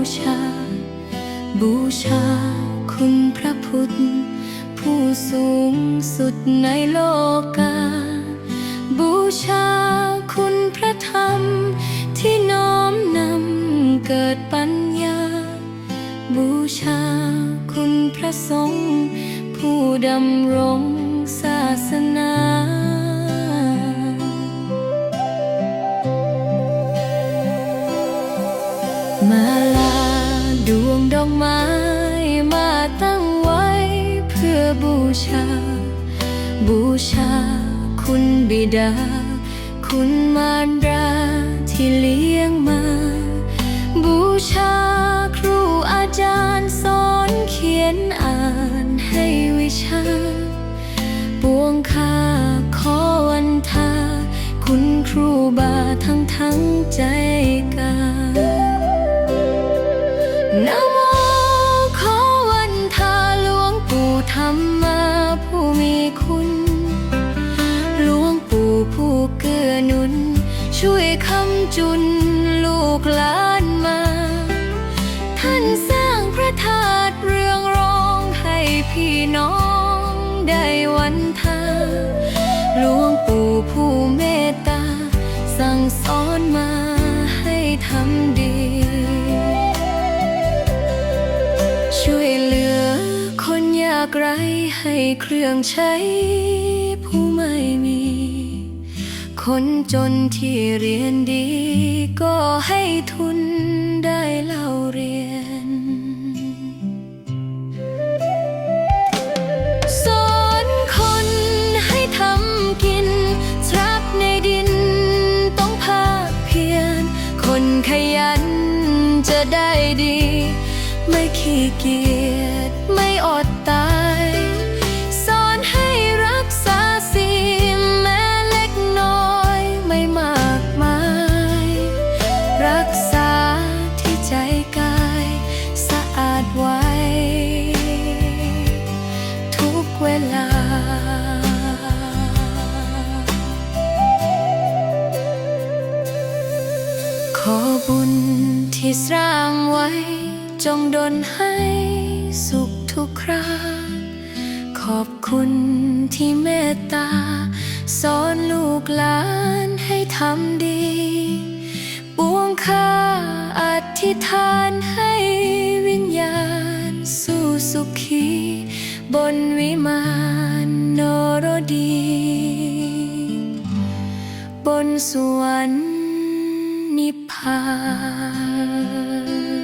บูชา บูชาคุณพระพุทธ ผู้สูงสุดในโลกา บูชาคุณพระธรรม ที่น้อมนำเกิดปัญญา บูชาคุณพระสงฆ์ผู้ดำรงศาสนา อกไม้มาตั้งไว้เพื่อบูชา บูชา คุณบิดา คุณมารดาที่เลี้ยงมา บูชาครูอาจารย์สอนเขียนอ่านให้วิชา ปวงค่าขอวันทา คุณครูบาทั้งทั้งใจกา รมมาผู้มีคุณ หลวงปู่ผู้เกื้อหนุน ช่วยคำจุนลูกหลานมา ท่านสร้างพระธาตุเรืองรองให้พี่น้องได้วันทาากไร้ให้เครื่องใช้ ผู้ไม่มี คนจนที่เรียนดี ก็ให้ทุนได้เล่าเรียนสอนคนให้ทำกินทรัพย์ในดินต้องภาคเพียรคนขยันจะได้ดี ไม่ขี้เกียจไม่อดตา กษาที่ใจกายสะอาดไว้ ทุกเวลา ขอบุญที่สร้างไว้ จงดลให้สุขทุกครา ขอบคุณที่เมตตา สอนลูกหลานให้ทำดีิษานให้วิญญาณ สู่สุขี บนวิมานนรดี บนสวนนิพพาน